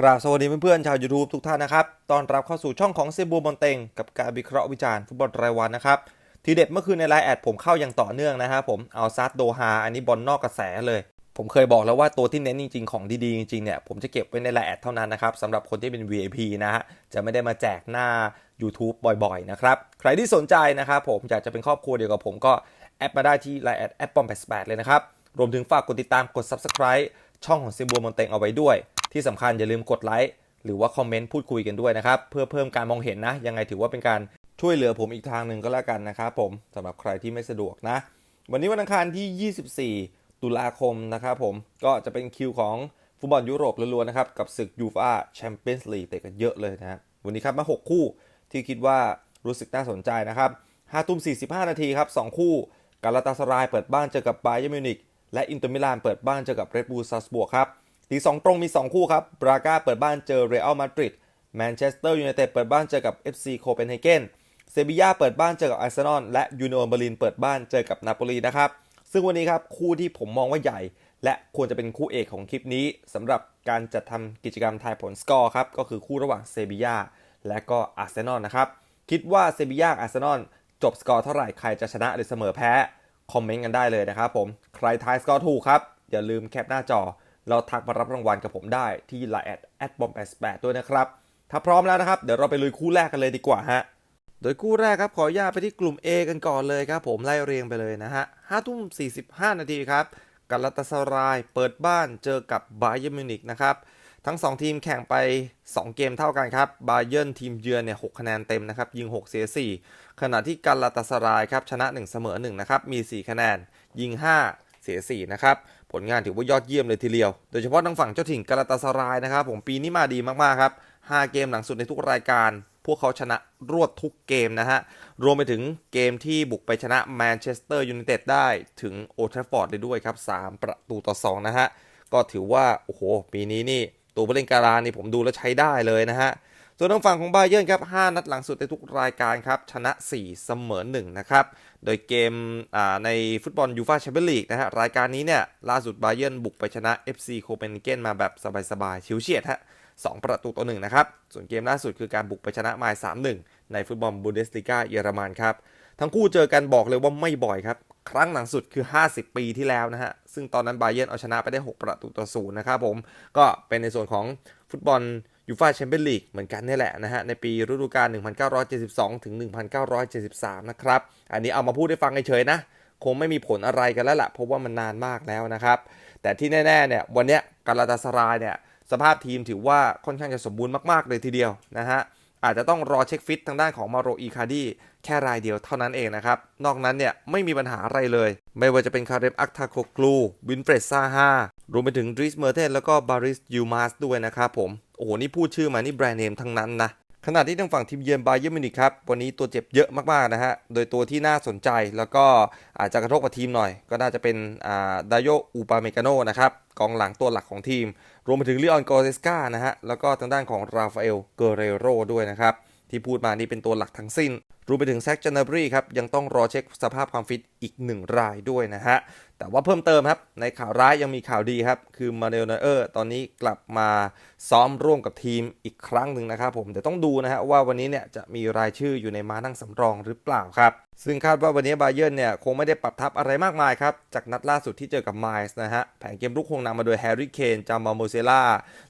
กราบสวัสดีเพื่อนๆชาว YouTube ทุกท่านนะครับ ตอนรับเข้าสู่ช่องของเซบูบอลเต็งกับการวิเคราะห์วิจารณ์ฟุตบอลรายวันนะครับ ทีเด็ดเมื่อคืนในไลน์แอดผมเข้าอย่างต่อเนื่องนะฮะผม เอาซัดโดฮา อันนี้บอลนอกกระแสเลย ผมเคยบอกแล้วว่าตัวที่เน้นจริงๆ ของดีๆ จริงๆ เนี่ย ผมจะเก็บไว้ในไลน์แอดเท่านั้นนะครับสำหรับคนที่เป็น VIP นะฮะ จะไม่ได้มาแจกหน้า YouTube บ่อยๆ นะครับ ใครที่สนใจนะครับผมอยากจะเป็นครอบครัวเดียวกับผมก็แอดมาได้ที่ไลน์แอดแอดปอม88เลยนะครับ รวมถึงฝากกดติดตามกด Subscribe ช่องของเซบูบอลเต็งเอาไว้ด้วย ที่สำคัญอย่าลืมกดไลค์หรือว่าคอมเมนต์พูดคุยกันด้วยนะครับ เพื่อเพิ่มการมองเห็นนะ ยังไงถือว่าเป็นการช่วยเหลือผมอีกทางหนึ่งก็แล้วกันนะครับผมสำหรับใครที่ไม่สะดวกนะ วันนี้วันอังคารที่ 24 ตุลาคมนะครับผมก็จะเป็นคิวของฟุตบอลยุโรปล้วนๆนะครับกับศึกยูฟ่าแชมเปี้ยนส์ลีกเตะกันเยอะเลยนะฮะวันนี้ครับมา 6 คู่ที่คิดว่ารู้สึกน่าสนใจนะครับ5ทุ่ม45 นาทีครับ 2 คู่กาลาตาสรายเปิดบ้านเจอกับไบเยอร์มิวนิกและอินเตอร์มิลานเปิดบ้านเจอกับเรดบูลซัสบวกครับ ทีสองตรงมี 2 คู่ครับ บราก้าเปิดบ้านเจอเรอัลมาดริด แมนเชสเตอร์ยูไนเต็ดเปิดบ้านเจอกับ FC โคเปนเฮเกน เซบีย่าเปิดบ้านเจอกับอาร์เซนอล และยูโนเบอร์ลินเปิดบ้านเจอกับนาโปลีนะครับ ซึ่งวันนี้ครับคู่ที่ผมมองว่าใหญ่ และควรจะเป็นคู่เอกของคลิปนี้สำหรับการจัดทำกิจกรรมทายผลสกอร์ครับ ก็คือคู่ระหว่างเซบีย่าและก็อาร์เซนอลนะครับ คิดว่าเซบีย่าอาร์เซนอลจบสกอร์เท่าไหร่ใครจะชนะหรือเสมอแพ้ คอมเมนต์กันได้เลยนะครับผม ใครทายสกอร์ถูกครับ อย่าลืมแคปหน้าจอ เราทักมารับรางวัลกับผมได้ที่ไลน์แอดแอดบอมแปดด้วยนะครับ ถ้าพร้อมแล้วนะครับ เดี๋ยวเราไปลุยคู่แรกกันเลยดีกว่าฮะ โดยคู่แรกครับขออนุญาตไปที่กลุ่ม A กันก่อนเลยครับผมไล่เรียงไปเลยนะฮะ5ทุ่ม45นาทีครับกาลาตาสรายเปิดบ้านเจอกับบาเยอร์มิวนิกนะครับทั้ง 2 ทีมแข่งไป 2 เกมเท่ากันครับบาเยิร์นทีมเยือนเนี่ย6คะแนนเต็มนะครับ ยิง 6 เสีย 4 ขณะที่กาลาตาสรายครับ ชนะ 1 เสมอ 1 นะครับ มี 4 คะแนน ยิง 5 เสีย4นะครับผลงานถือว่ายอดเยี่ยมเลยทีเดียว โดยเฉพาะทางฝั่งเจ้าถิ่นกาลาตาสรายนะครับผมปีนี้มาดีมากๆครับ5เกมหลังสุดในทุกรายการ พวกเขาชนะรวดทุกเกมนะฮะ รวมไปถึงเกมที่บุกไปชนะแมนเชสเตอร์ยูไนเต็ดได้ถึงโอทฟอร์ดได้ด้วยครับ 3 ประตูต่อ 2 นะฮะ ก็ถือว่า โอ้โห ปีนี้นี่ ตัวผู้เล่นการานี่ผมดูแล้วใช้ได้เลยนะฮะ ส่วนทางฝั่งของบาเยิร์นครับ 5 นัดหลังสุดในทุกรายการครับ ชนะ 4 เสมอ 1 นะครับ โดยเกมในฟุตบอลยูฟาแชมเปี้ยนลีกนะฮะ รายการนี้เนี่ย ล่าสุดบาเยิร์นบุกไปชนะ FC โคเปนเฮเกนมาแบบสบายๆ ชิวเฉียดฮะ2ประตูต่อหนึ่งนะครับ ส่วนเกมล่าสุดคือการบุกไปชนะมาย3-1 ในฟุตบอลบูเดสลิกาเยอรมันครับ ทั้งคู่เจอกันบอกเลยว่าไม่บ่อยครับ ครั้งหลังสุดคือ 50 ปีที่แล้วนะฮะ ซึ่งตอนนั้นบาเยิร์นเอาชนะไปได้ 6 ประตูต่อศูนย์นะครับผม ก็เป็นในส่วนของฟุตบอล ยูฟาแชมเปี้ยนลีกเหมือนกันนี่แหละนะฮะในปีฤดูกาล 1972 ถึง 1973 นะครับ อันนี้เอามาพูดให้ฟังเฉยๆนะ คงไม่มีผลอะไรกันแล้วล่ะเพราะว่ามันนานมากแล้วนะครับ แต่ที่แน่ๆเนี่ยวันนี้กาลาตาสรายเนี่ยสภาพทีมถือว่าค่อนข้างจะสมบูรณ์มากๆเลยทีเดียวนะฮะ อาจจะต้องรอเช็คฟิตทางด้านของมาโรอีคาดีแค่รายเดียวเท่านั้นเองนะครับ นอกนั้นเนี่ยไม่มีปัญหาอะไรเลย ไม่ว่าจะเป็นคาเรมอักทาโคกลูวินเฟรดซาฮารวมไปถึงดริสเมอร์เทนแล้วก็บาริสยูมาสด้วยนะครับผม โอ้โห นี่พูดชื่อมานี่แบรนด์เนมทั้งนั้นนะ ขณะที่ทางฝั่งทีมเยือนบาเยอร์มิวนิกครับ วันนี้ตัวเจ็บเยอะมากๆนะฮะ โดยตัวที่น่าสนใจแล้วก็อาจจะกระทบกับทีมหน่อย ก็น่าจะเป็นอ่าดาโยอูปาเมกาโนนะครับ กองหลังตัวหลักของทีม รวมไปถึงลิออนกอเซสกานะฮะ แล้วก็ทางด้านของราฟาเอล เกเรโรด้วยนะครับ ที่พูดมานี่เป็นตัวหลักทั้งสิ้น รวมไปถึงแซคจันนาบรีครับ ยังต้องรอเช็คสภาพความฟิตอีกหนึ่งรายด้วยนะฮะ แต่ว่าเพิ่มเติมครับ ในข่าวร้ายยังมีข่าวดีครับ คือมาเนลเนอร์ตอนนี้กลับมาซ้อมร่วมกับทีมอีกครั้งหนึ่งนะครับผมเดี๋ยวต้องดูนะฮะว่าวันนี้เนี่ยจะมีรายชื่ออยู่ในมานั่งสำรองหรือเปล่าครับ ซึ่งคาดว่าวันนี้บาเยิร์นเนี่ยคงไม่ได้ปรับทัพอะไรมากมายครับ จากนัดล่าสุดที่เจอกับไมส์นะฮะ แผนเกมรุกคงนำมาโดยแฮร์รี่ เคน จามาโมเซล่า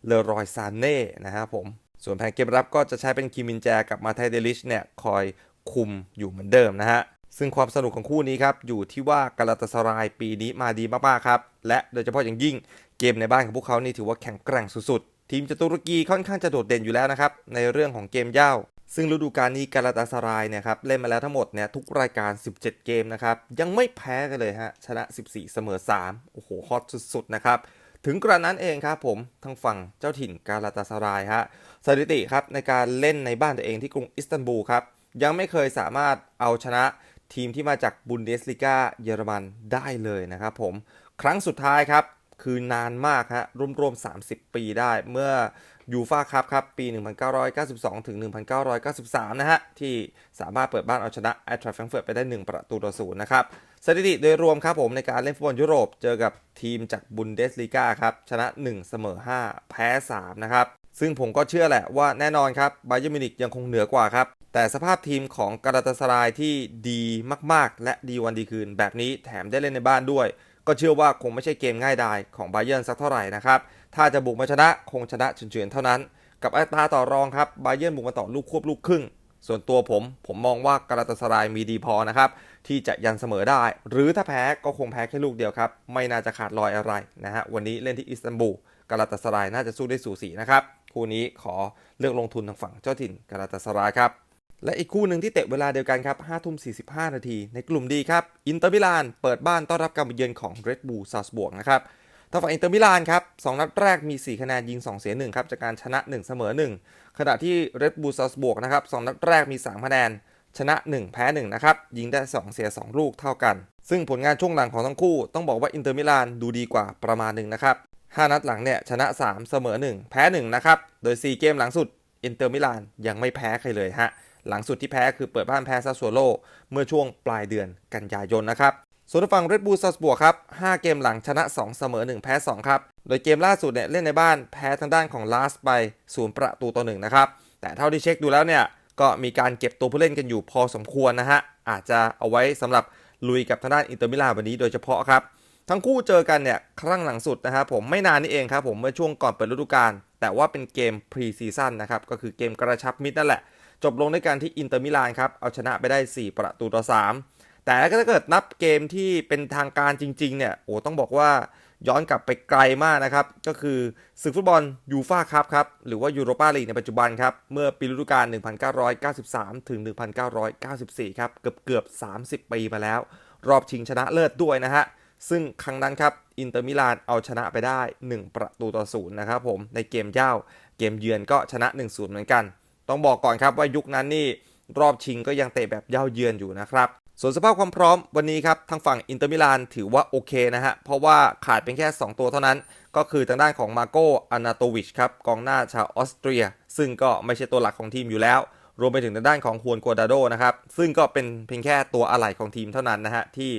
เลรอยซานเน่นะครับผม ส่วนแผนเกมรับก็จะใช้เป็นคิมินแจกับมาไทเดลิชเนี่ยคอยคุมอยู่เหมือนเดิมนะฮะ ซึ่งความสนุกของคู่นี้ครับ อยู่ที่ว่ากาลาตาสรายปีนี้มาดีมากๆครับ และโดยเฉพาะอย่างยิ่งเกมในบ้านของพวกเขานี่ถือว่าแข็งแกร่งสุดๆ ทีมจตุรกีค่อนข้างจะโดดเด่นอยู่แล้วนะครับ ในเรื่องของเกมเย่าซึ่งฤดูกาลนี้กาลาตาสรายเนี่ยครับเล่นมาแล้วทั้งหมดเนี่ยทุกรายการ 17 เกมนะครับยังไม่แพ้กันเลยฮะชนะ 14 เสมอ 3 โอ้โหฮอตสุดๆนะครับ ถึงกระนั้นเองครับผมทางฝั่งเจ้าถิ่นกาลาตาสรายฮะสถิติครับในการเล่นในบ้านตัวเองที่กรุงอิสตันบูลครับยังไม่เคยสามารถเอาชนะทีมที่มาจากบุนเดสลิกาเยอรมันได้เลยนะครับผมครั้งสุดท้ายครับคือนานมากฮะรวมๆ 30 ปีได้เมื่อยูฟาคัพครับปี 1992 ถึง 1993 นะฮะที่สามารถเปิดบ้านเอาชนะแอตราแฟรงเฟิร์ตไปได้ 1 ประตูต่อศูนย์นะครับ สถิติโดยรวมครับผมในการเล่นฟุตบอลยุโรปเจอกับทีมจากบุนเดสลีกาครับ ชนะ 1 เสมอ 5 แพ้ 3 นะครับ ซึ่งผมก็เชื่อแหละว่าแน่นอนครับบเย r n มิวนิกยังคงเหนือกว่าครับ แต่สภาพทีมของกาลาตาสรายที่ดีมากๆ และดีวันดีคืน แบบนี้แถมได้เล่นในบ้านด้วย ก็เชื่อว่าคงไม่ใช่เกมง่ายดายของบาเยิร์สักเท่าไหร่นะครับถ้าจะบุกมาชนะคงชนะเฉือนๆเท่านั้น กับอัตราต่อรองครับบาเยิร์บุกมาต่อลูกควบลูกครึ่ง ส่วนตัวผมผมมองว่ากาลาตาสรายมีดีพอนะครับ ที่จะยันเสมอได้ หรือถ้าแพ้ก็คงแพ้แค่ลูกเดียวครับ ไม่น่าจะขาดลอยอะไรนะฮะวันนี้เล่นที่อิสตันบูลกาลาตาสรายน่าจะสู้ได้สูสีนะครับคู่นี้ขอเลือกลงทุนทางฝั่งเจ้าถิ่นกาลาตาสรายครับและอีกคู่หนึ่งที่เตะเวลาเดียวกันครับ5ทุ่ม 45 นาที ในกลุ่มดีครับ อินเตอร์มิลาน เปิดบ้านต้อนรับการเยือนของเรดบูลซาสบวกนะครับ ทางฝั่งอินเตอร์มิลานครับ2นัดแรกมี 4 คะแนนยิง 2 เสีย1ครับจากการชนะ 1 เสมอ 1 ขณะที่เรดบูลซาสบวกนะครับ2นัดแรกมี 3 คะแนน ชนะ 1 แพ้ 1 นะครับ ยิงได้ 2 เสีย 2 ลูกเท่ากัน ซึ่งผลงานช่วงหลังของทั้งคู่ต้องบอกว่าอินเตอร์มิลานดูดีกว่าประมาณหนึ่งนะครับ 5 นัดหลังเนี่ยชนะ 3 เสมอ 1 แพ้ 1 นะครับ โดย 4 เกมหลังสุดอินเตอร์มิลานยังไม่แพ้ใครเลยฮะหลังสุดที่แพ้คือเปิดบ้านแพ้ซาสโวโลเมื่อช่วงปลายเดือนกันยายนนะครับ ส่วนฝั่งเรดบูลซัสบวกครับ 5 เกมหลังชนะ 2 เสมอ 1 แพ้ 2 ครับ โดยเกมล่าสุดเนี่ยเล่นในบ้านแพ้ทางด้านของลาสไป 0 ประตูต่อ1นะครับ แต่เท่าที่เช็คดูแล้วเนี่ย ก็มีการเก็บตัวผู้เล่นกันอยู่พอสมควรนะฮะ อาจจะเอาไว้สำหรับลุยกับทางด้านอินเตอร์มิลานวันนี้โดยเฉพาะครับ ทั้งคู่เจอกันเนี่ยครั้งหลังสุดนะครับผมไม่นานนี้เองครับผมเมื่อช่วงก่อนเปิดฤดูกาลแต่ว่าเป็นเกมพรีซีซั่นนะครับก็คือเกมกระชับมิตรนั่นแหละ จบลงด้วยการที่อินเตอร์มิลานครับเอาชนะไปได้ 4 ประตูต่อ3 แต่ถ้าเกิดนับเกมที่เป็นทางการจริงๆเนี่ยโอ้ต้องบอกว่าย้อนกลับไปไกลมากนะครับ ก็คือศึกฟุตบอลยูฟ่าคัพครับ หรือว่ายูโรปาลีกในปัจจุบันครับ เมื่อปีฤดูกาล 1993 ถึง 1994 ครับ เกือบเกือบ 30 ปีมาแล้ว รอบชิงชนะเลิศด้วยนะฮะ ซึ่งครั้งนั้นครับ อินเตอร์มิลานเอาชนะไปได้ 1 ประตูต่อศูนย์นะครับผม ในเกมเย้า เกมเยือนก็ชนะ 1-0 เหมือนกัน ต้องบอกก่อนครับว่ายุคนั้นนี่รอบชิงก็ยังเตะแบบเย่าเยือนอยู่นะครับ ส่วนสภาพความพร้อมวันนี้ครับทางฝั่งอินเตอร์มิลานถือว่าโอเคนะฮะ เพราะว่าขาดเป็นแค่ 2 ตัวเท่านั้น ก็คือทางด้านของมาโกอานาโตวิชครับกองหน้าชาวออสเตรีย ซึ่งก็ไม่ใช่ตัวหลักของทีมอยู่แล้ว รวมไปถึงทางด้านของฮวนกัวดาโดนะครับ ซึ่งก็เป็นเพียงแค่ตัวอะไหล่ของทีมเท่านั้นนะฮะ ที่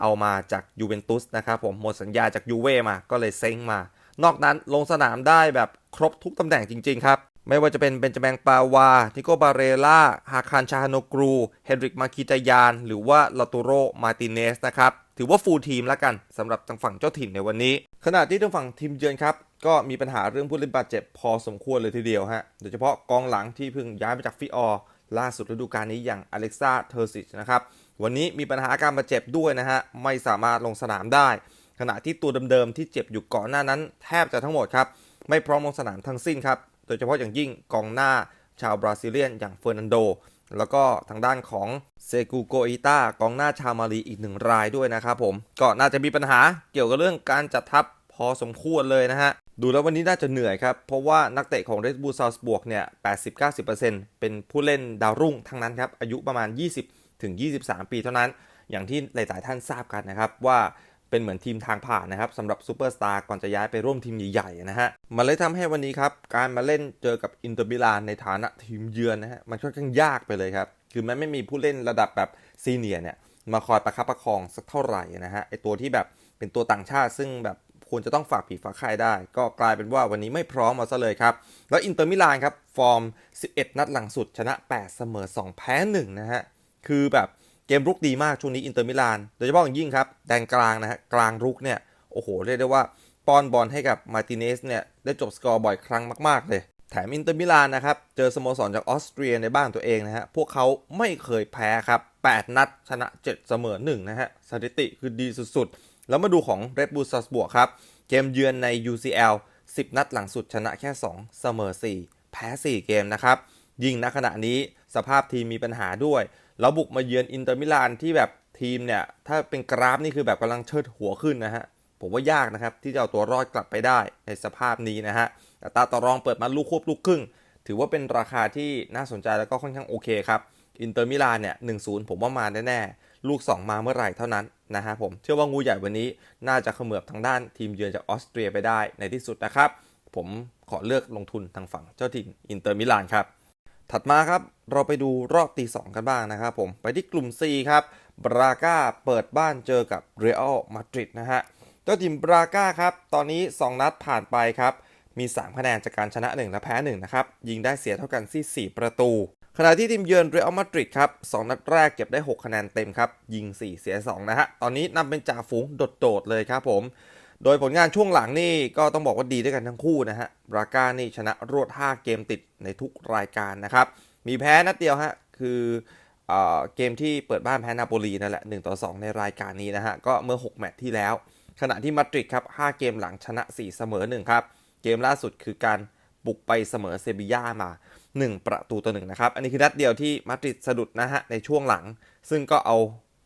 เอามาจากยูเวนตุสนะครับผมหมดสัญญาจากยูเว่มาก็เลยเซ้งมา นอกนั้นลงสนามได้แบบครบทุกตำแหน่งจริง ๆ ครับ ไม่ว่าจะเป็นเบนจามินปาวา นิโกบาเรล่า ฮาคารชาฮานกรู เฮนริกมาคิตายาน หรือว่าลาตูโร มาติเนสนะครับ ถือว่าฟูลทีมแล้วกันสำหรับทางฝั่งเจ้าถิ่นในวันนี้ ขณะที่ทางฝั่งทีมเยือนครับ ก็มีปัญหาเรื่องผู้เล่นบาดเจ็บพอสมควรเลยทีเดียวฮะ โดยเฉพาะกองหลังที่เพิ่งย้ายมาจากฟิออร์ล่าสุดฤดูกาลนี้อย่างอเล็กซาเทอร์ซิชนะครับ วันนี้มีปัญหาอาการบาดเจ็บด้วยนะฮะ ไม่สามารถลงสนามได้ ขณะที่ตัวเดิมๆที่เจ็บอยู่ก่อนหน้านั้น แทบจะทั้งหมดครับ ไม่พร้อมลงสนามทั้งสิ้นครับ โดยเฉพาะอย่างยิ่งกองหน้าชาวบราซิเลียนอย่างเฟอร์นันโด แล้วก็ทางด้านของเซกูโกอิต้ากองหน้าชาวมาลีอีกหนึ่งรายด้วยนะครับผม ก็น่าจะมีปัญหาเกี่ยวกับเรื่องการจัดทัพพอสมควรเลยนะฮะ ดูแล้ววันนี้น่าจะเหนื่อยครับ เพราะว่านักเตะของเรดบูลซาวส์บวกเนี่ย 80-90%เป็นผู้เล่นดาวรุ่งทั้งนั้นครับ อายุประมาณ 20ถึง23 ปีเท่านั้น อย่างที่หลายๆท่านทราบกันนะครับว่า เป็นเหมือนทีมทางผ่านนะครับสำหรับซูเปอร์สตาร์ก่อนจะย้ายไปร่วมทีมใหญ่ๆนะฮะมันเลยทำให้วันนี้ครับ การมาเล่นเจอกับอินเตอร์มิลานในฐานะทีมเยือนนะฮะมันค่อนข้างยากไปเลยครับ คือมันไม่มีผู้เล่นระดับแบบซีเนียร์เนี่ยมาคอยประคับประคองสักเท่าไหร่นะฮะไอตัวที่แบบเป็นตัวต่างชาติซึ่งแบบควรจะต้องฝากผีฝากไข่ได้ ก็กลายเป็นว่าวันนี้ไม่พร้อมมาซะเลยครับ แล้วอินเตอร์มิลานครับ ฟอร์ม 11 นัดหลังสุดชนะ 8 เสมอ 2 แพ้ 1 นะฮะ คือแบบ เกมรุกดีมากช่วงนี้อินเตอร์มิลาน โดยเฉพาะอย่างยิ่งครับแดนกลางนะฮะกลางรุกเนี่ยโอ้โหเรียกได้ว่าป้อนบอลให้กับมาร์ติเนสเนี่ยได้จบสกอร์บ่อยครั้งมากๆเลยแถมอินเตอร์มิลานนะครับเจอสโมสรจากออสเตรียในบ้านตัวเองนะฮะพวกเขาไม่เคยแพ้ครับ 8 นัดชนะ 7 เสมอ1นะฮะสถิติคือดีสุดๆ แล้วมาดูของ Red Bull Salzburg ครับ เกมเยือนใน UCL 10 นัดหลังสุดชนะแค่ 2 เสมอ 4 แพ้ 4 เกมนะครับ ยิ่งณขณะนี้สภาพทีมมีปัญหาด้วย แล้วบุกมาเยือนอินเตอร์มิลานที่แบบทีมเนี่ย ถ้าเป็นกราฟนี่คือแบบกำลังเชิดหัวขึ้นนะฮะ ผมว่ายากนะครับ ที่จะเอาตัวรอดกลับไปได้ในสภาพนี้นะฮะแต่ตาต่อรองเปิดมาลูกควบลูกครึ่ง ถือว่าเป็นราคาที่น่าสนใจแล้วก็ค่อนข้างโอเคครับอินเตอร์มิลานเนี่ยหนึ่งศูนย์ผมว่ามาแน่ๆ ลูก 2 มาเมื่อไหร่เท่านั้นนะฮะผมเชื่อว่างูใหญ่วันนี้น่าจะเขมือบทางด้านทีมเยือนจากออสเตรียไปได้ในที่สุดนะครับ ผมขอเลือกลงทุนทางฝั่งเจ้าถิ่นอินเตอร์มิลานครับ ถัดมาครับเราไปดูรอบตีสองกันบ้างนะครับผม ไปที่กลุ่ม C ครับบราก้าเปิดบ้านเจอกับเรอัลมาดริดนะฮะเจ้าทีมบราก้าครับ ตอนนี้ 2 นัดผ่านไปครับ มี 3 คะแนนจากการชนะ 1 และแพ้ 1 นะครับ ยิงได้เสียเท่ากันที่ 4 ประตู ขณะที่ทีมเยือนเรอัลมาดริดครับ 2 นัดแรกเก็บได้ 6 คะแนนเต็มครับ ยิง 4 เสีย 2 นะฮะ ตอนนี้นำเป็นจ่าฝูงโดดๆเลยครับผม โดยผลงานช่วงหลังนี่ก็ต้องบอกว่าดีด้วยกันทั้งคู่นะฮะบราก้านี่ชนะรวด 5 เกมติดในทุกรายการนะครับ มีแพ้นัดเดียวฮะ คือเอเกมที่เปิดบ้านแพ้นาโปลีนั่นแหละ1ต่อ2 ในรายการนี้นะฮะ ก็เมื่อ 6 แมตช์ที่แล้ว ขณะที่มาดริดครับ 5 เกมหลังชนะ 4 เสมอ 1 ครับ เกมล่าสุดคือการบุกไปเสมอเซบีย่ามา 1 ประตูต่อหนึ่งนะครับ อันนี้คือนัดเดียวที่มาดริดสะดุดนะฮะในช่วงหลัง ซึ่งก็เอา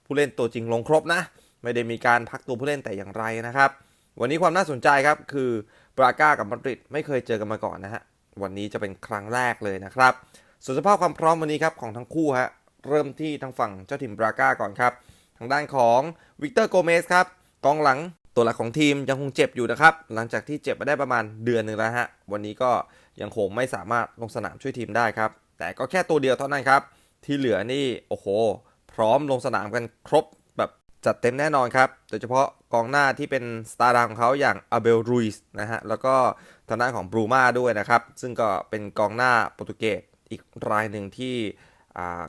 ผู้เล่นตัวจริงลงครบนะ ไม่ได้มีการพักตัวผู้เล่นแต่อย่างไรนะครับ วันนี้ความน่าสนใจครับคือบราก้ากับมาดริดไม่เคยเจอกันมาก่อนนะฮะ วันนี้จะเป็นครั้งแรกเลยนะครับ ส่วนสภาพความพร้อมวันนี้ครับของทั้งคู่ฮะ เริ่มที่ทางฝั่งเจ้าถิ่นบราก้าก่อนครับ ทางด้านของวิกเตอร์โกเมสครับกองหลังตัวหลักของทีมยังคงเจ็บอยู่นะครับ หลังจากที่เจ็บมาได้ประมาณเดือนหนึ่งแล้วฮะ วันนี้ก็ยังคงไม่สามารถลงสนามช่วยทีมได้ครับ แต่ก็แค่ตัวเดียวเท่านั้นครับ ที่เหลือนี่โอ้โห พร้อมลงสนามกันครบแบบ จัดเต็มแน่นอนครับ โดยเฉพาะกองหน้าที่เป็นสตาร์ดังของเขาอย่างอาเบลรุยส์นะฮะ แล้วก็ทางด้านของบรูมาด้วยนะครับ ซึ่งก็เป็นกองหน้าโปรตุเกสอีกรายหนึ่งที่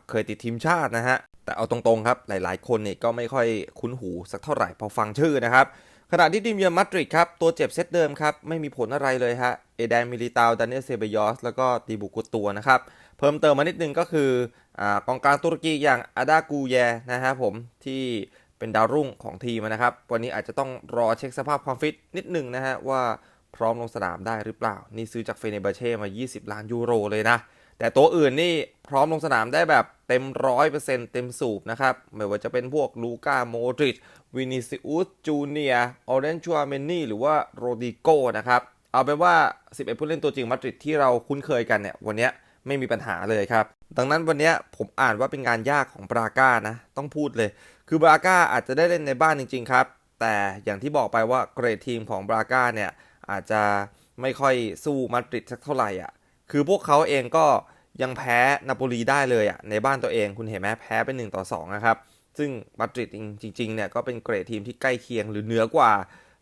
เคยติดทีมชาตินะฮะ แต่เอาตรงๆครับ หลายๆคนเนี่ยก็ไม่ค่อยคุ้นหูสักเท่าไหร่พอฟังชื่อนะครับ ขณะที่ทีมเยือนมาดริดครับ ตัวเจ็บเซตเดิมครับ ไม่มีผลอะไรเลยฮะ เอแดนมิลิตาดานิเอลเซเบยอส แล้วก็ตีบุกุตัวนะครับ เพิ่มเติมมานิดนึงก็คืออกองกลางตุรกีอย่างอาดากูแยนะฮะผมที่ เป็นดาวรุ่งของทีมนะครับ วันนี้อาจจะต้องรอเช็คสภาพความฟิตนิดหนึ่งนะฮะว่าพร้อมลงสนามได้หรือเปล่า นี่ซื้อจากเฟเนเบเช่มา 20 ล้านยูโรเลยนะ แต่ตัวอื่นนี่พร้อมลงสนามได้แบบเต็มร้อยเปอร์เซ็นต์เต็มสูบนะครับ ไม่ว่าจะเป็นพวกลูก้าโมดริชวินิซิอุสจูเนียออเรนชัวเมนนี่หรือว่าโรดิโกนะครับ เอาเป็นว่า 11 ผู้เล่นตัวจริงมาดริดที่เราคุ้นเคยกันเนี่ย วันนี้ไม่มีปัญหาเลยครับ ดังนั้นวันนี้ผมอ่านว่าเป็นงานยากของบราก้านะ ต้องพูดเลย คือบราก้าอาจจะได้เล่นในบ้านจริง ๆ ครับ แต่อย่างที่บอกไปว่าเกรดทีมของบราก้าเนี่ยอาจจะไม่ค่อยสู้มาดริดสักเท่าไหร่อะ คือพวกเขาเองก็ยังแพ้นาโปลีได้เลยอะในบ้านตัวเองคุณเห็นไหมแพ้เป็น1ต่อ2นะครับ ซึ่งมาดริดจริงๆเนี่ยก็เป็นเกรดทีมที่ใกล้เคียงหรือเหนือกว่า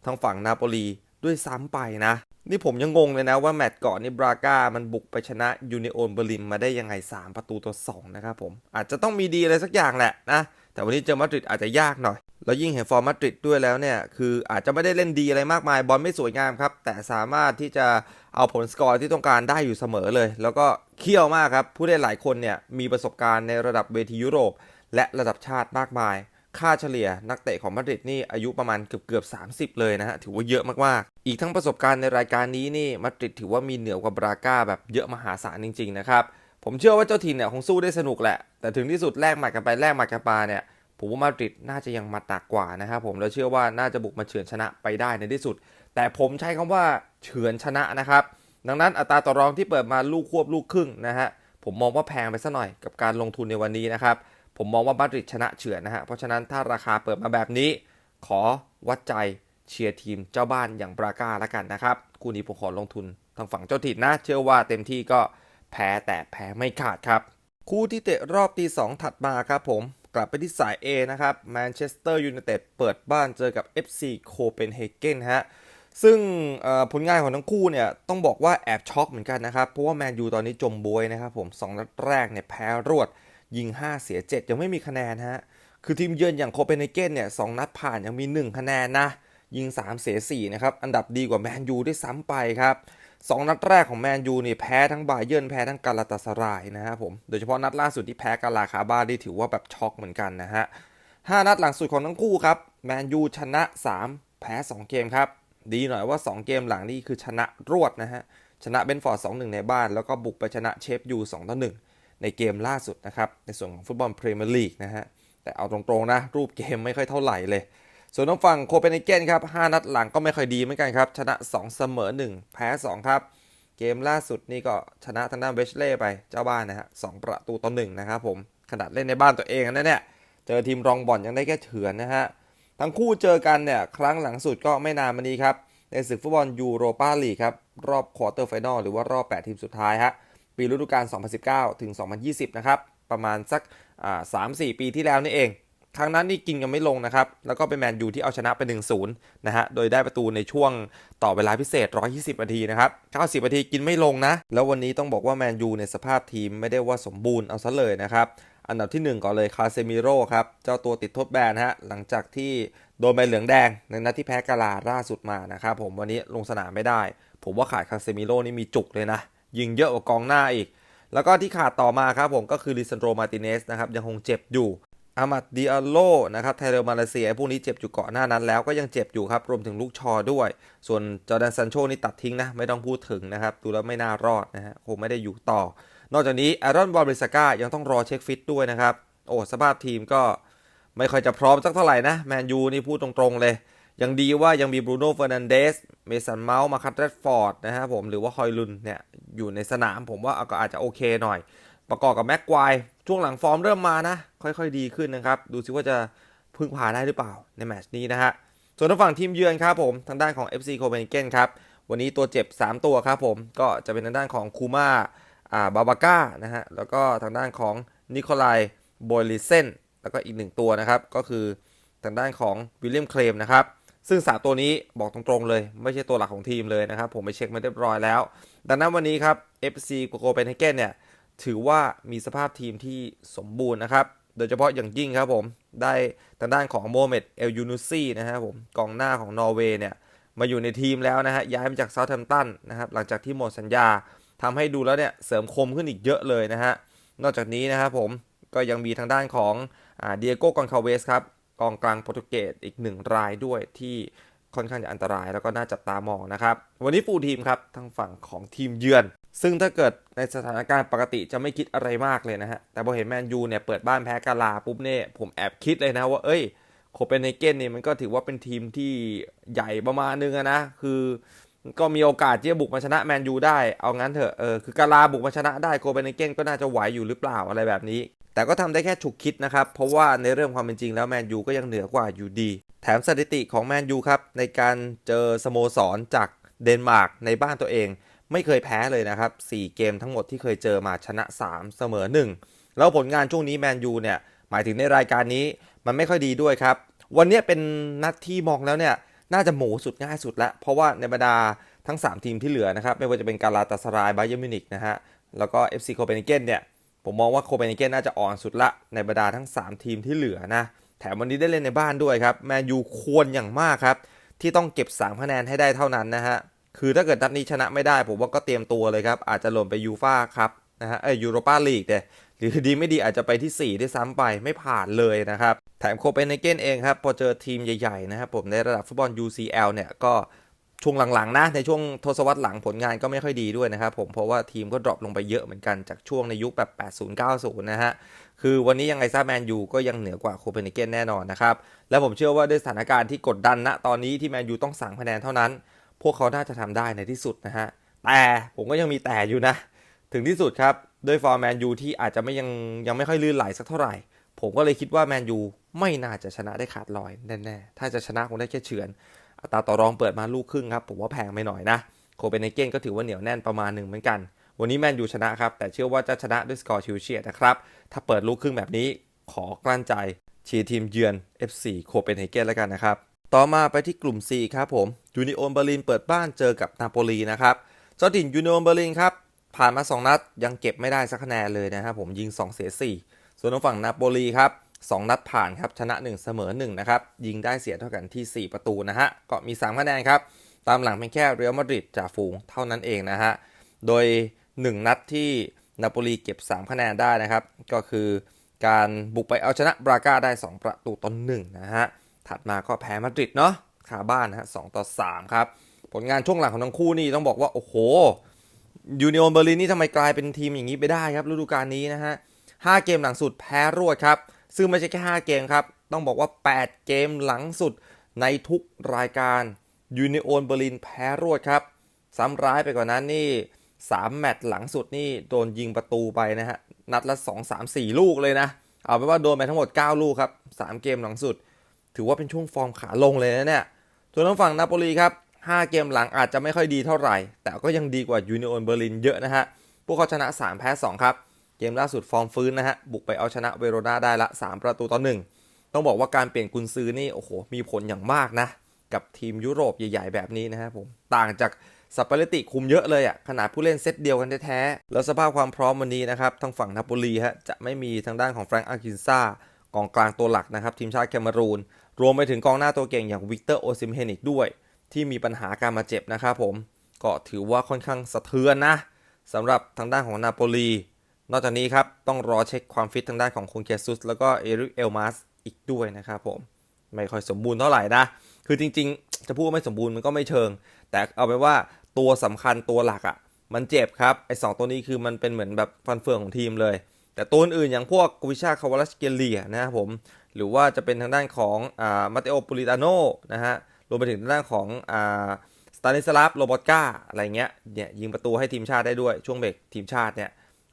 ทางฝั่งนาโปลีด้วยซ้ำไปนะ นี่ผมยังงงเลยนะว่าแมตช์ก่อนนี่บราก้ามันบุกไปชนะยูเนโอนเบอร์ลินมาได้ยังไง 3 ประตูต่อ2นะครับผมอาจจะต้องมีดีอะไรสักอย่างแหละนะ แต่วันนี้เจอมาดริดอาจจะยากหน่อย แล้วยิ่งเห็นฟอร์มมาดริดด้วยแล้วเนี่ย คืออาจจะไม่ได้เล่นดีอะไรมากมาย บอลไม่สวยงามครับ แต่สามารถที่จะเอาผลสกอร์ที่ต้องการได้อยู่เสมอเลย แล้วก็เขี้ยวมากครับ ผู้เล่นหลายคนเนี่ยมีประสบการณ์ในระดับเวทียุโรป และระดับชาติมากมาย ค่าเฉลี่ยนักเตะของมาดริดนี่อายุประมาณเกือบเกือบ30 เลยนะฮะ ถือว่าเยอะมากๆ อีกทั้งประสบการณ์ในรายการนี้นี่มาดริดถือว่ามีเหนือกว่าบราก้าแบบเยอะมหาศาลจริง ๆ นะครับ ผมเชื่อว่าเจ้าถิ่นเนี่ยคงสู้ได้สนุกแหละ แต่ถึงที่สุดแลกหมัดกันไปแลกหมัดกันมาเนี่ยผมว่ามาดริดน่าจะยังมาตักกว่านะครับผมแล้วเชื่อว่าน่าจะบุกมาเฉือนชนะไปได้ในที่สุด แต่ผมใช้คำว่าเฉือนชนะนะครับ ดังนั้นอัตราต่อรองที่เปิดมาลูกควบลูกครึ่งนะฮะผมมองว่าแพงไปสัหน่อยกับการลงทุนในวันนี้นะครับ ผมมองว่ามาดริดชนะเฉือนนะฮะเพราะฉะนั้นถ้าราคาเปิดมาแบบนี้ ขอวัดใจเชียร์ทีมเจ้าบ้านอย่างบราก้าแล้วกันนะครับคู่นี้ผมขอลงทุนทางฝั่งเจ้าถิ่นนะ เชื่อว่าเต็มที่ก็ แพ้แต่แพ้ไม่ขาดครับ คู่ที่เตะรอบตีสองถัดมาครับผม กลับไปที่สาย A นะครับแมนเชสเตอร์ยูไนเต็ดเปิดบ้านเจอกับ FC โคเปนเฮเกนฮะซึ่งผลงานของทั้งคู่เนี่ยต้องบอกว่าแอบช็อกเหมือนกันนะครับ เพราะว่าแมนยูตอนนี้จมบวยนะครับผมสองนัดแรกเนี่ยแพ้รวดยิง 5 เสีย 7 ยังไม่มีคะแนนฮะคือทีมเยือนอย่างโคเปนเฮเกนเนี่ยสองนัดผ่านยังมี 1 คะแนนนะยิง 3 เสีย4นะครับอันดับดีกว่าแมนยูด้วยซ้ำไปครับ 2 นัดแรกของแมนยูนี่แพ้ทั้งบาเยิร์นแพ้ทั้งกาลาตาสรายนะครับผม โดยเฉพาะนัดล่าสุดที่แพ้กาลาคาบ้าที่ถือว่าแบบช็อกเหมือนกันนะฮะ5นัดหลังสุดของทั้งคู่ครับแมนยูชนะ 3 แพ้ 2 เกมครับ ดีหน่อยว่า 2 เกมหลังนี่คือชนะรวดนะฮะชนะเบนฟอร์ด2-1 ในบ้าน แล้วก็บุกไปชนะเชฟยู2-1 ในเกมล่าสุดนะครับในส่วนของฟุตบอลพรีเมียร์ลีกนะฮะแต่เอาตรงๆนะรูปเกมไม่ค่อยเท่าไหร่เลย ส่วนทางฝั่งโคเปนเฮเกนครับ5นัดหลังก็ไม่ค่อยดีเหมือนกันครับ ชนะ 2 เสมอ 1 แพ้ 2 ครับ เกมล่าสุดนี่ก็ชนะทางด้านเวชเล่ไปเจ้าบ้านนะฮะสประตูต่อหนึ่งนะครับผมขนาดเล่นในบ้านตัวเองนะเนี่ยเจอทีมรองบอลยังได้แค่เฉือนนะฮะทั้งคู่เจอกันเนี่ยครั้งหลังสุดก็ไม่นานมานี้ครับในศึกฟุตบอลยูโรปาลีกครับรอบควอเตอร์ไฟนอลหรือว่ารอบ 8 ทีมสุดท้ายฮะปีฤดูกาล2019 ถึง 2020 นะครับ ประมาณสักอ่า3-4 ปีที่แล้วนี่เอง ครั้งนั้นนี่กินกันไม่ลงนะครับ แล้วก็เป็นแมนยูที่เอาชนะไป 1-0 นะฮะ โดยได้ประตูในช่วงต่อเวลาพิเศษ 120 นาทีนะครับ 90 นาทีกินไม่ลงนะ แล้ววันนี้ต้องบอกว่าแมนยูในสภาพทีมไม่ได้ว่าสมบูรณ์เอาซะเลยนะครับ อันดับที่ 1 ก่อนเลยคาเซมิโร่ครับ เจ้าตัวติดทดแบนฮะ หลังจากที่โดนใบเหลืองแดงในนัดที่แพ้กาลาล่าสุดมานะครับผม วันนี้ลงสนามไม่ได้ ผมว่าขาดคาเซมิโร่นี่มีจุกเลยนะ ยิงเยอะกว่ากองหน้าอีกแล้วก็ที่ขาดต่อมาครับผมก็คือลิซันโดมาติเนสนะครับยังคงเจ็บอยู่ อามัดดิอาโลนะครับไทเรลมาเลเซียพวกนี้เจ็บอยู่ก่อนหน้านั้นแล้วก็ยังเจ็บอยู่ครับ รวมถึงลูกชอด้วย ส่วนจอแดนซันโชนี่ตัดทิ้งนะ ไม่ต้องพูดถึงนะครับ ดูแล้วไม่น่ารอดนะฮะคงไม่ได้อยู่ต่อ นอกจากนี้อารอนบอลบริสก้ายังต้องรอเช็คฟิตด้วยนะครับ โอ้สภาพทีมก็ไม่ค่อยจะพร้อมสักเท่าไหร่นะแมนยูนี่พูดตรงๆเลย ยังดีว่ายังมีบรูโน่เฟอร์นันเดสเมสันเมาส์มาคัตเรดฟอร์ดนะครับผมหรือว่าฮอยลุนเนี่ยอยู่ในสนามผมว่าก็อาจจะโอเคหน่อย ประกอบกับแม็กควาย ช่วงหลังฟอร์มเริ่มมานะ ค่อยๆดีขึ้นนะครับ ดูซิว่าจะพึ่งพาได้หรือเปล่าในแมตช์นี้นะฮะ ส่วนทางฝั่งทีมเยือนครับผมทางด้านของ FC โคเปนเฮเกนครับ วันนี้ตัวเจ็บ 3 ตัวครับผมก็จะเป็นทางด้านของคูมาอ่าบาบาก้านะฮะแล้วก็ทางด้านของนิโคลายโบลิเซนแล้วก็อีกหนึ่งตัวนะครับก็คือทางด้านของวิลเลียมเคลมนะครับซึ่งสามตัวนี้บอกตรงๆเลย ไม่ใช่ตัวหลักของทีมเลยนะครับ ผมไปเช็คมาเรียบร้อยแล้ว ดังนั้นวันนี้ครับ FC โคเปนเฮเกนเนี่ย ถือว่ามีสภาพทีมที่สมบูรณ์นะครับ โดยเฉพาะอย่างยิ่งครับผม ได้ทางด้านของโมเมดเอลยูนูซี่นะครับผมกองหน้าของนอร์เวย์เนี่ยมาอยู่ในทีมแล้วนะฮะย้ายมาจากเซาท์แฮมป์ตันนะครับหลังจากที่หมดสัญญาทำให้ดูแล้วเนี่ยเสริมคมขึ้นอีกเยอะเลยนะฮะนอกจากนี้นะครับผมก็ยังมีทางด้านของเดียโก้กอนคาเวสครับกองกลางโปรตุเกสอีกหนึ่งรายด้วยที่ค่อนข้างจะอันตรายแล้วก็น่าจับตามองนะครับ วันนี้ฟูลทีมครับทางฝั่งของทีมเยือน ซึ่งถ้าเกิดในสถานการณ์ปกติจะไม่คิดอะไรมากเลยนะฮะ แต่พอเห็นแมนยูเนี่ยเปิดบ้านแพ้กาลาปุ๊บเนี่ยผมแอบคิดเลยนะว่าเอ้ยโคเปนเฮเกนเนี่ยมันก็ถือว่าเป็นทีมที่ใหญ่ประมาณนึงอะนะ คือก็มีโอกาสที่จะบุกมาชนะแมนยูได้ เอางั้นเถอะ เออ คือกาลาบุกมาชนะได้โคเปนเฮเกนก็น่าจะไหวอยู่หรือเปล่าอะไรแบบนี้ แต่ก็ทำได้แค่ฉุกคิดนะครับ เพราะว่าในเรื่องความเป็นจริงแล้วแมนยูก็ยังเหนือกว่าอยู่ดี แถมสถิติของแมนยูครับในการเจอสโมสรจากเดนมาร์กในบ้านตัวเอง ไม่เคยแพ้เลยนะครับ 4 เกมทั้งหมดที่เคยเจอมาชนะ 3 เสมอ 1 แล้วผลงานช่วงนี้แมนยูเนี่ยหมายถึงในรายการนี้มันไม่ค่อยดีด้วยครับ วันนี้เป็นนัดที่มองแล้วเนี่ยน่าจะหมูสุดง่ายสุดล้วเพราะว่าในบรรดาทั้ง 3 ทีมที่เหลือนะครับ ไม่ว่าจะเป็นกาลาตาสรายบาเยอร์มิวนิกนะฮะแล้วก็ FC โคเปนเฮเกนเนี่ยผมมองว่าโคเปนเฮเกนน่าจะอ่อนสุดละในบรรดาทั้ง 3 ทีมที่เหลือนะแถมวันนี้ได้เล่นในบ้านด้วยครับแมนยูควรอย่างมากครับที่ต้องเก็บ 3 คะแนนให้ได้เท่านั้นนะฮะ คือถ้าเกิดนัดนี้ชนะไม่ได้ ผมว่าก็เตรียมตัวเลยครับ อาจจะหล่นไปยูฟ่าครับนะฮะเออยูโรปาลีกเนี่ยหรือดีไม่ดีอาจจะไปที่4ด้ซ้ำไปไม่ผ่านเลยนะครับ แถมโคเปนเฮเกนเองครับ พอเจอทีมใหญ่ๆนะครับผมในระดับฟุตบอล UCL เนี่ยก็ช่วงหลังๆนะในช่วงทศวรรษหลังผลงานก็ไม่ค่อยดีด้วยนะครับผมเพราะว่าทีมก็ดรอปลงไปเยอะเหมือนกันจากช่วงในยุคแบบ80-90 นะฮะคือวันนี้ยังไงซาแมนยูก็ยังเหนือกว่าโคเปนเฮเกนแน่นอนนะครับและผมเชื่อว่าด้วยสถานการณ์ที่กดดันณตอนนี้ที่แมนยูต้องสั่งคะแนนเท่านั้น พวกเขาน่าจะทำได้ในที่สุดนะฮะ แต่ผมก็ยังมีแต่อยู่นะ ถึงที่สุดครับด้วยฟอร์แมนยูที่อาจจะไม่ยังยังไม่ค่อยลื่นไหลสักเท่าไหร่ ผมก็เลยคิดว่าแมนยูไม่น่าจะชนะได้ขาดลอยแน่ๆ ถ้าจะชนะคงได้แค่เฉือน อัตราต่อรองเปิดมาลูกครึ่งครับ ผมว่าแพงไปหน่อยนะ โคเปนเฮเกนก็ถือว่าเหนียวแน่นประมาณหนึ่งเหมือนกัน วันนี้แมนยูชนะครับ แต่เชื่อว่าจะชนะด้วยสกอร์ชิวเฉียนะครับ ถ้าเปิดลูกครึ่งแบบนี้ขอกลั้นใจเชียร์ทีมเยือน FC โคเปนเฮเกนแล้วกันนะครับ ต่อมาไปที่กลุ่ม C ครับผมยูนิโอนเบอร์ลินเปิดบ้านเจอกับนาโปลีนะครับเจ้าถิ่นยูนิโอนเบอร์ลินครับผ่านมา 2 นัดยังเก็บไม่ได้สักคะแนนเลยนะครับผมยิง 2 เสีย 4 ส่วนทางฝั่งนาโปลีครับ2นัดผ่านครับชนะ 1 เสมอ1นะครับยิงได้เสียเท่ากันที่ 4 ประตูนะฮะก็มี 3 คะแนนครับตามหลังเพียงแค่เรอัลมาดริดจ่าฝูงเท่านั้นเองนะฮะโดย 1 นัดที่นาโปลีเก็บ 3 คะแนนได้นะครับก็คือการบุกไปเอาชนะบราก้าได้ 2 ประตูต่อ1นะฮะ ถัดมาก็แพ้มาดริดเนาะคาบ้านนะฮะ2ต่อ3ครับ ผลงานช่วงหลังของทั้งคู่นี่ต้องบอกว่า โอ้โหยูเนิโอนเบอร์ลินนี่ทำไมกลายเป็นทีมอย่างนี้ไปได้ครับฤดูกาลนี้นะฮะ5เกมหลังสุดแพ้รวดครับ ซึ่งไม่ใช่แค่5เกมครับ ต้องบอกว่า 8 เกมหลังสุดในทุกรายการยูเนิโอนเบอร์ลินแพ้รวดครับ ซ้ำร้ายไปกว่านั้นนี่3แมตช์หลังสุดนี่โดนยิงประตูไปนะฮะ นัดละ 2 3 4 ลูกเลยนะ เอาเป็นว่าโดนไปทั้งหมด 9 ลูกครับ 3 เกมหลังสุด ถือว่าเป็นช่วงฟอร์มขาลงเลยนะเนี่ยส่วนทางฝั่งนาโปลีครับ 5 เกมหลังอาจจะไม่ค่อยดีเท่าไหร่ แต่ก็ยังดีกว่ายูเนิโอนเบอร์ลินเยอะนะฮะ พวกเขาชนะ 3 แพ้ 2 ครับ เกมล่าสุดฟอร์มฟื้นนะฮะ บุกไปเอาชนะเวโรนาได้ละ 3 ประตูต่อ 1 ต้องบอกว่าการเปลี่ยนกุนซือนี่ โอ้โห มีผลอย่างมากนะ กับทีมยุโรปใหญ่ ๆ แบบนี้นะครับผม ต่างจากสปาเลติคุมเยอะเลยอะ่ะ ขนาดผู้เล่นเซตเดียวกันแท้ๆ แล้วสภาพความพร้อมวันนี้นะครับ ทางฝั่งนาโปลีฮะ จะไม่มีทางด้านของแฟรงค์อากินซากองกลางตัวหลักนะครับทีมชาติแคนารูน รวมไปถึงกองหน้าตัวเก่งอย่างวิกเตอร์โอซิมเฮนิกด้วย ที่มีปัญหาการมาเจ็บนะครับผม ก็ถือว่าค่อนข้างสะเทือนนะสำหรับทางด้านของนาโปลี นอกจากนี้ครับ ต้องรอเช็คความฟิตทางด้านของคุงเคซุสแล้วก็เอริกเอลมาสอีกด้วยนะครับผม ไม่ค่อยสมบูรณ์เท่าไหร่นะ คือจริงๆ จะพูดว่าไม่สมบูรณ์มันก็ไม่เชิง แต่เอาไปว่าตัวสำคัญตัวหลักอะ่ะ มันเจ็บครับไอ้สองตัวนี้คือมันเป็นเหมือนแบบฟันเฟืองของทีมเลย แต่ตัวอื่นอย่างพวกกวิชาคาวาลัสเกเลียนะครับผม หรือว่าจะเป็นทางด้านของอ่ามาเตโอปูริตาโนนะฮะ รวมไปถึงทางด้านของอ่าสตานิสลาฟโรบอตกาอะไรเงี้ย เนี่ยยิงประตูให้ทีมชาติได้ด้วย ช่วงเบรกทีมชาติเนี่ย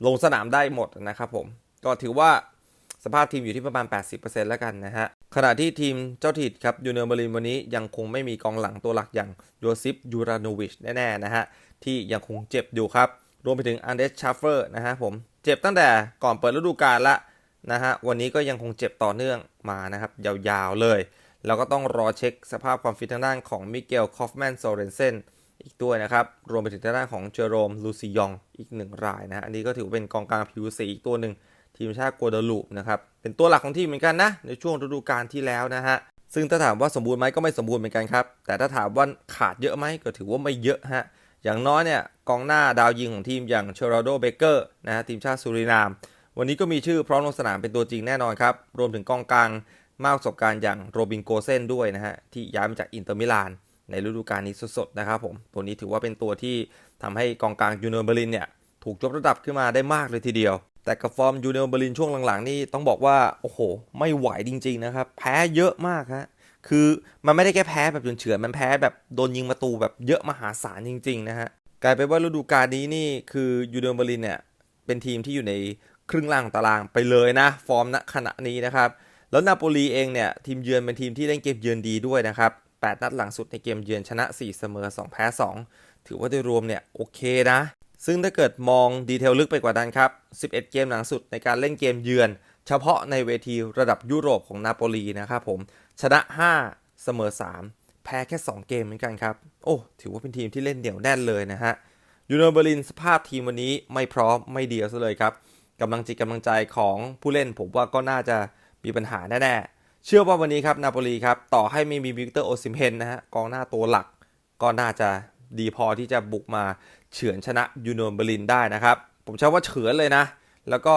ลงสนามได้หมดนะครับผม ก็ถือว่าสภาพทีมอยู่ที่ประมาณ 80%แล้วกันนะฮะ ขณะที่ทีมเจ้าถิ่นครับยูเนอร์เบอรินวันนี้ยังคงไม่มีกองหลังตัวหลักอย่างโยซิฟยูราโนวิชแน่ๆนะฮะที่ยังคงเจ็บอยู่ครับ รวมไปถึงอันเดสชาเฟอร์นะฮะผม เจ็บตั้งแต่ก่อนเปิดฤดูกาลละนะฮะวันนี้ก็ยังคงเจ็บต่อเนื่องมานะครับ ยาวๆเลย แล้วก็ต้องรอเช็คสภาพความฟิตทางด้านของมิเกลคอฟแมนโซเรนเซนอีกด้วยนะครับ รวมไปถึงทางด้านของเจอโรมลูซิยองอีกหนึ่งรายนะฮะอันนี้ก็ถือว่าเป็นกองกลางผิวสีอีกตัวหนึ่งทีมชาติกัวเดลูปนะครับ เป็นตัวหลักของทีมเหมือนกันนะ ในช่วงฤดูกาลที่แล้วนะฮะ ซึ่งถ้าถามว่าสมบูรณ์ไหมก็ไม่สมบูรณ์เหมือนกันครับ แต่ถ้าถามว่าขาดเยอะไหมก็ถือว่าไม่เยอะฮะ อย่างน้อยเนี่ยกองหน้าดาวยิงของทีมอย่างเชอร์โดเบเกอร์นะฮะทีมชาติสุรินาม วันนี้ก็มีชื่อพร้อมลงสนามเป็นตัวจริงแน่นอนครับ รวมถึงกองกลางมากประสบการณ์อย่างโรบินโกเซนด้วยนะฮะที่ย้ายมาจากอินเตอร์มิลานในฤดูกาลนี้สดๆนะครับผมตัวนี้ถือว่าเป็นตัวที่ทำให้กองกลางยูเนอร์เบอร์ลินเนี่ยถูกยกระดับขึ้นมาได้มากเลยทีเดียว แต่กับฟอร์มยูเนอร์เบอร์ลินช่วงหลังๆนี่ต้องบอกว่าโอ้โห ไม่ไหวจริง ๆ นะครับ แพ้เยอะมากฮะ คือมันไม่ได้แค่แพ้แบบเฉือนๆมันแพ้แบบโดนยิงประตูแบบเยอะมหาศาลจริงๆนะฮะกลายเป็นว่าฤดูกาลนี้นี่คือยูเนอร์เบอร์ลินเนี่ยเป็นทีมที่อยู่ในครึ่งล่างตารางไปเลยนะ ฟอร์มณขณะนี้นะครับ แล้วนาโปลีเองเนี่ยทีมเยือนเป็นทีมที่เล่นเกมเยือนดีด้วยนะครับ 8 นัดหลังสุดในเกมเยือนชนะ 4 เสมอ 2 แพ้ 2 ถือว่าโดยรวมเนี่ยโอเคนะ ซึ่งถ้าเกิดมองดีเทลลึกไปกว่านั้นครับ 11 เกมหลังสุดในการเล่นเกมเยือน เฉพาะในเวทีระดับยุโรปของนาโปลีนะครับผม ชนะ 5 เสมอ 3 แพ้แค่ 2 เกมเหมือนกันครับ โอ้ ถือว่าเป็นทีมที่เล่นเหนียวแน่นเลยนะฮะยูโนเบอร์ลินสภาพทีมวันนี้ไม่พร้อมไม่เดีเอาซะเลยครับกำลังจิตกำลังใจของผู้เล่นผมว่าก็น่าจะมีปัญหาแน่ๆ เชื่อว่าวันนี้ครับนาโปลีครับ ต่อให้ไม่มีวิกเตอร์โอซิมเฮนนะฮะกองหน้าตัวหลัก ก็น่าจะดีพอที่จะบุกมาเฉือนชนะยูโนเบอร์ลินได้นะครับ ผมเชื่อว่าเฉือนเลยนะ แล้วก็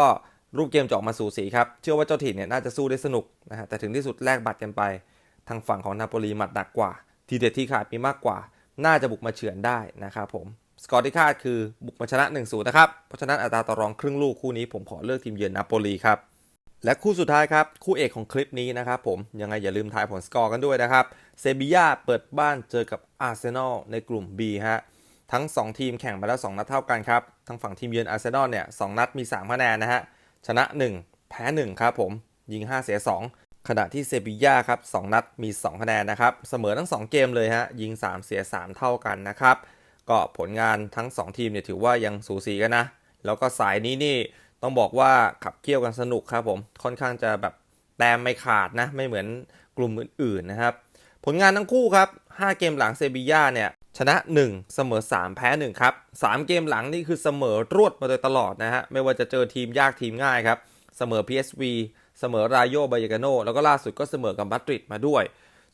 รูปเกมจะออกมาสูสีครับ เชื่อว่าเจ้าถิ่นเนี่ยน่าจะสู้ได้สนุกนะฮะแต่ถึงที่สุดแลกบัตรกันไป ทางฝั่งของนาโปลีหมัดหนักกว่า ทีเด็ดที่ขาดมีมากกว่า น่าจะบุกมาเฉือนได้นะครับผมสกอร์ที่คาดคือบุกมาชนะ1-0นะครับ เพราะฉะนั้นอัตราต่อรองครึ่งลูกคู่นี้ผมขอเลือกทีมเยือนนาโปลีครับ และคู่สุดท้ายครับ คู่เอกของคลิปนี้นะครับผม ยังไงอย่าลืมทายผลสกอร์กันด้วยนะครับ เซบียาเปิดบ้านเจอกับอาร์เซนอลในกลุ่ม B ฮะ ทั้ง 2 ทีมแข่งมาแล้ว 2 นัดเท่ากันครับทางฝั่งทีมเยือนอาร์เซนอลเนี่ยสนัดมี3คะแนนนะฮะ ชนะ 1 แพ้ 1 ครับผมยิง 5 เสีย 2 ขณะที่เซบียาครับ 2 นัดมี 2 คะแนนนะครับ เสมอทั้ง 2 เกมเลยฮะยิง 3 เสีย 3 เท่ากันนะครับ ก็ผลงานทั้ง 2 ทีมเนี่ยถือว่ายังสูสีกันนะ แล้วก็สายนี้นี่ต้องบอกว่าขับเคี่ยวกันสนุกครับผมค่อนข้างจะแบบแต้มไม่ขาดนะ ไม่เหมือนกลุ่มอื่นๆนะครับ ผลงานทั้งคู่ครับ 5 เกมหลังเซบียาเนี่ย ชนะ 1 เสมอ 3 แพ้ 1 ครับ 3 เกมหลังนี่คือเสมอรวดมาโดยตลอดนะฮะ ไม่ว่าจะเจอทีมยากทีมง่ายครับ เสมอ PSV เสมอรายโยบายกาโนแล้วก็ล่าสุดก็เสมอกับมาดริดมาด้วย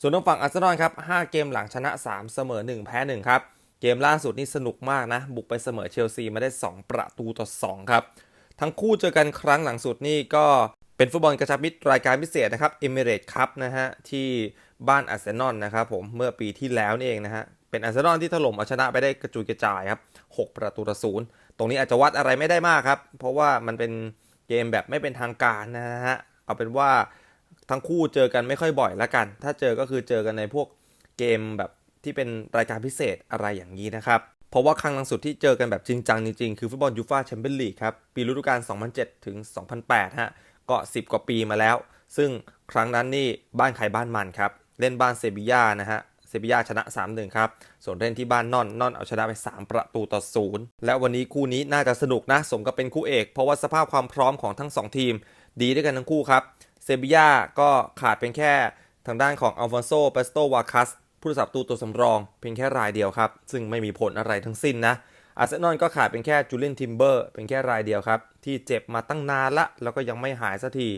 ส่วนทางฝั่งอาร์เซนอลครับ 5 เกมหลังชนะ 3 เสมอ 1 แพ้ 1 ครับ เกมล่าสุดนี่สนุกมากนะ บุกไปเสมอเชลซีมาได้ 2 ประตูต่อ 2 ครับ ทั้งคู่เจอกันครั้งหลังสุดนี่ก็เป็นฟุตบอลกระชับมิตรรายการพิเศษนะครับเอมิเรตคัพนะฮะที่บ้านอาร์เซนอลนะครับผมเมื่อปีที่แล้วนี่เองนะฮะ เป็นอาร์เซนอลที่ถล่มเอาชนะไปได้กระจุยกระจายครับ 6 ประตูต่อศูนย์ตรงนี้อาจจะวัดอะไรไม่ได้มากครับ เพราะว่ามันเป็นเกมแบบไม่เป็นทางการนะฮะ เอาเป็นว่าทั้งคู่เจอกันไม่ค่อยบ่อยละกัน ถ้าเจอก็คือเจอกันในพวกเกมแบบที่เป็นรายการพิเศษอะไรอย่างนี้นะครับ เพราะว่าครั้งล่าสุดที่เจอกันแบบจริงจังจริงๆคือฟุตบอลยูฟ่าแชมเปี้ยนลีกครับ ปีฤดูกาล 2007 ถึง 2008 ฮะ ก็ 10 กว่าปีมาแล้ว ซึ่งครั้งนั้นนี่บ้านใครบ้านมันครับ เล่นบ้านเซบียานะฮะ เซบียาชนะ 3-1 ครับ ส่วนเล่นที่บ้านนอนนอนเอาชนะไป 3 ประตูต่อศูนย์และวันนี้คู่นี้น่าจะสนุกนะ สมกับเป็นคู่เอก เพราะว่าสภาพความพร้อมของทั้ง 2 ทีม ดีด้วยกันทั้งคู่ครับ เซบีย่าก็ขาดเป็นแค่ทางด้านของอัลฟอนโซเปสโตวาคัสผู้รักษาประตูตัวสำรองเพียงแค่รายเดียวครับ ซึ่งไม่มีผลอะไรทั้งสิ้นนะอาร์เซนอลก็ขาดเป็นแค่จูเลียนทิมเบอร์เป็นแค่รายเดียวครับ ที่เจ็บมาตั้งนานละ แล้วก็ยังไม่หายสักที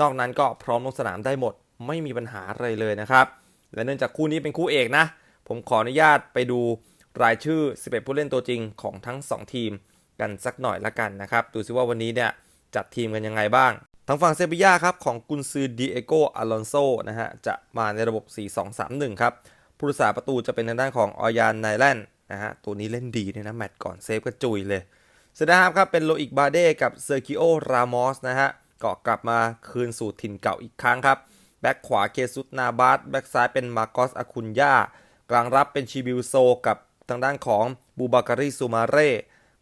นอกนั้นก็พร้อมลงสนามได้หมด ไม่มีปัญหาอะไรเลยนะครับ และเนื่องจากคู่นี้เป็นคู่เอกนะ ผมขออนุญาตไปดูรายชื่อ 11 ผู้เล่นตัวจริงของทั้ง 2 ทีมกันสักหน่อยละกันนะครับ ดูซิว่าวันนี้เนี่ยจัดทีมกันยังไงบ้าง ทางฝั่งเซบีย่าครับของกุนซือดิเอโกอลอนโซนะฮะจะมาในระบบ 4-2-3-1 ครับผู้รักษาประตูจะเป็นทางด้านของออยานไนแลนด์นะฮะตัวนี้เล่นดีเลยนะแมตช์ก่อนเซฟก็จุยเลยเซนเตอร์ฮาล์ครับเป็นโลอิกบาเด้กับเซอร์กิโอรามอสนะฮะก็กลับมาคืนสู่ถิ่นเก่าอีกครั้งครับ แบ็กขวาเคซุสนาบาสแบ็กซ้ายเป็นมาโกสอาคุนยากลางรับเป็นชิบิลโซกับทางด้านของบูบาการีซูมาเร่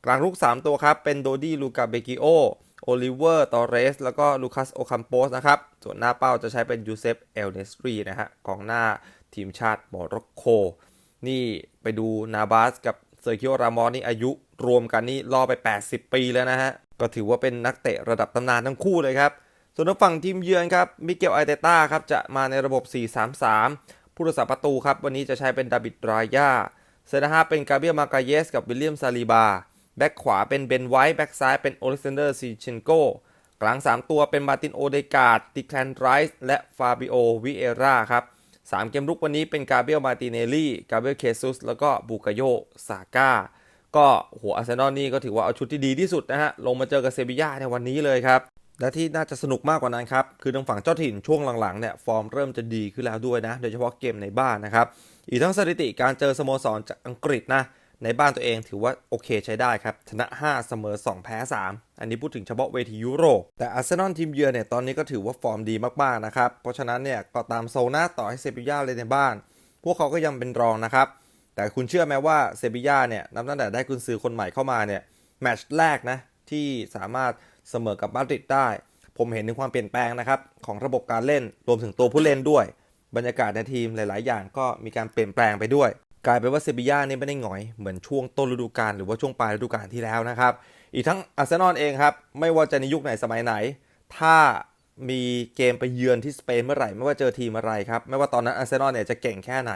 กลางลุก3 ตัวครับ เป็นโดดี้ลูกาเบกิโอโอลิเวอร์ตอเรส แล้วก็ลูคัสโอคัมโปสนะครับ ส่วนหน้าเป้าจะใช้เป็นยูเซฟเอลเนสรีนะฮะกองหน้าทีมชาติโมร็อกโก นี่ไปดูนาบาสกับเซอร์คิโอรามอสนี่อายุรวมกันนี่ล่อไป 80 ปีแล้วนะฮะ ก็ถือว่าเป็นนักเตะระดับตำนานทั้งคู่เลยครับ ส่วนทางฝั่งทีมเยือนครับมิเกลไอเตต้าครับจะมาในระบบ 4-3-3 ผู้รักษาประตูครับวันนี้จะใช้เป็นดาบิดรายาเซนเตอร์ฮาเป็นกาเบียลมากาเยสกับวิลเลียมซาลีบา แบ็กขวาเป็นเบนไวท์แบ็กซ้ายเป็นโอเลกซานเดอร์ซีเชนโกกลาง 3 ตัวเป็นมาตินโอเดกาดติแคลนไรส์และฟาบิโอวิเอร่าครับ3เกมรุกวันนี้เป็นกาเบรียลมาติเนลลี่ กาเบรียลเคซุส แล้วก็บูกาโยซาก้า ก็หัวอาร์เซนอลนี่ก็ถือว่าเอาชุดที่ดีที่สุดนะฮะ ลงมาเจอกับเซบีย่าในวันนี้เลยครับ และที่น่าจะสนุกมากกว่านั้นครับ คือทางฝั่งเจ้าถิ่นช่วงหลังๆเนี่ยฟอร์มเริ่มจะดีขึ้นแล้วด้วยนะ โดยเฉพาะเกมในบ้านนะครับ อีกทั้งสถิติการเจอสโมสรจากอังกฤษนะในบ้านตัวเองถือว่าโอเคใช้ได้ครับ ชนะ 5 เสมอ 2 แพ้ 3 อันนี้พูดถึงเฉพาะเวทียุโรป แต่อาร์เซนอลทีมเยือนเนี่ยตอนนี้ก็ถือว่าฟอร์มดีมากๆนะครับ เพราะฉะนั้นเนี่ยก็ตามโซน่าต่อให้เซบีย่าเลยในบ้าน พวกเขาก็ยังเป็นรองนะครับ แต่คุณเชื่อไหมว่าเซบีย่าเนี่ยนับตั้งแต่ได้กุนซือคนใหม่เข้ามาเนี่ยแมตช์แรกนะที่สามารถ เสมอกับมาดริดได้ ผมเห็นถึงความเปลี่ยนแปลงนะครับของระบบการเล่นรวมถึงตัวผู้เล่นด้วย บรรยากาศในทีมหลาย ๆ อย่างก็มีการเปลี่ยนแปลงไปด้วย กลายเป็นว่าเซบีย่านี่ไม่ได้หงอยเหมือนช่วงต้นฤดูกาลหรือว่าช่วงปลายฤดูกาลที่แล้วนะครับอีกทั้งอาร์เซนอลเองครับไม่ว่าจะในยุคไหนสมัยไหน ถ้ามีเกมไปเยือนที่สเปนเมื่อไหร่ไม่ว่าเจอทีมอะไรครับไม่ว่าตอนนั้นอาร์เซนอลเนี่ยจะเก่งแค่ไหน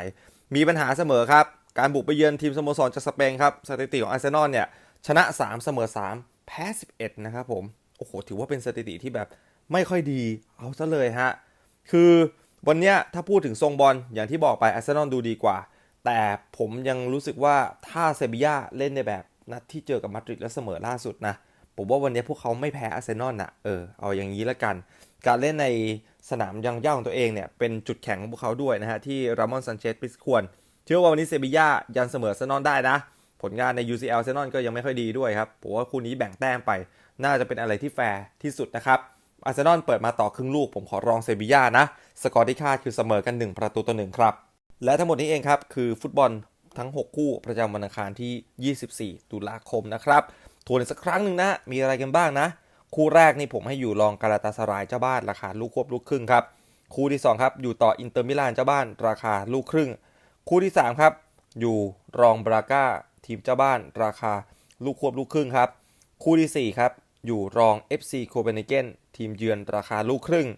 มีปัญหาเสมอครับ การบุกไปเยือนทีมสโมสรจากสเปนครับสถิติของอาร์เซนอลเนี่ยชนะ 3 เสมอ 3 แพ้ 11 นะครับผม โอ้โห ถือว่าเป็นสถิติที่แบบไม่ค่อยดี เอาซะเลยฮะ คือวันเนี้ยถ้าพูดถึงทรงบอลอย่างที่บอกไปอาร์เซนอลดูดีกว่า แต่ผมยังรู้สึกว่าถ้าเซบีย่าเล่นในแบบนัดที่เจอกับมาดริดและเสมอล่าสุดนะ ผมว่าวันนี้พวกเขาไม่แพ้อาร์เซนอลนะเออ เอาอย่างนี้ละกัน การเล่นในสนามยังย่าของตัวเองเนี่ย เป็นจุดแข็งของพวกเขาด้วยนะฮะ ที่รามอนซันเชสปิสควร เชื่อว่าวันนี้เซบีย่ายันเสมออาร์เซนอลได้นะ ผลงานใน UCL อาร์เซนอลก็ยังไม่ค่อยดีด้วยครับผมว่าคู่นี้แบ่งแต้มไป น่าจะเป็นอะไรที่แฟร์ที่สุดนะครับอาร์เซนอลเปิดมาต่อครึ่งลูกผมขอรองเซบีย่านะ สกอร์ที่คาดคือเสมอกัน 1 ประตูต่อหนึ่งครับ และทั้งหมดนี้เองครับ คือฟุตบอลทั้ง 6 คู่ประจำวันอังคารที่ 24 ตุลาคมนะครับทวนสักครั้งหนึ่งนะ มีอะไรกันบ้างนะ คู่แรกนี่ผมให้อยู่รองกาลาตาสรายเจ้าบ้านราคาลูกควบลูกครึ่งครับ คู่ที่ 2 ครับ อยู่ต่ออินเตอร์มิลานเจ้าบ้านราคาลูกครึ่ง คู่ที่ 3 ครับ อยู่รองบราก้า ทีมเจ้าบ้านราคาลูกควบลูกครึ่งครับ คู่ที่ 4 ครับ อยู่รอง FC โคเปนเฮเกนทีมเยือนราคาลูกครึ่ง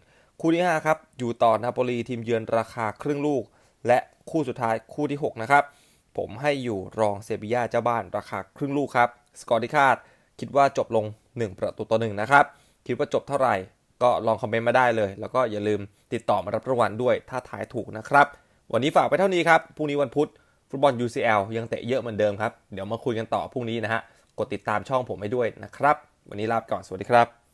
คู่ที่ 5 ครับ อยู่ต่อนาโปลีทีมเยือนราคาครึ่งลูก และคู่สุดท้ายคู่ที่ 6 นะครับ ผมให้อยู่รองเซบีย่าเจ้าบ้านราคาครึ่งลูกครับ สกอร์ที่คาด คิดว่าจบลง 1 ประตูต่อหนึ่งนะครับ คิดว่าจบเท่าไหร่ ก็ลองคอมเมนต์มาได้เลย แล้วก็อย่าลืมติดต่อมารับรางวัลด้วยถ้าทายถูกนะครับ วันนี้ฝากไปเท่านี้ครับพรุ่งนี้วันพุธ ฟุตบอล UCL ยังเตะเยอะเหมือนเดิมครับ เดี๋ยวมาคุยกันต่อพรุ่งนี้นะฮะ กดติดตามช่องผมให้ด้วยนะครับ วันนี้ลาไปก่อน สวัสดีครับ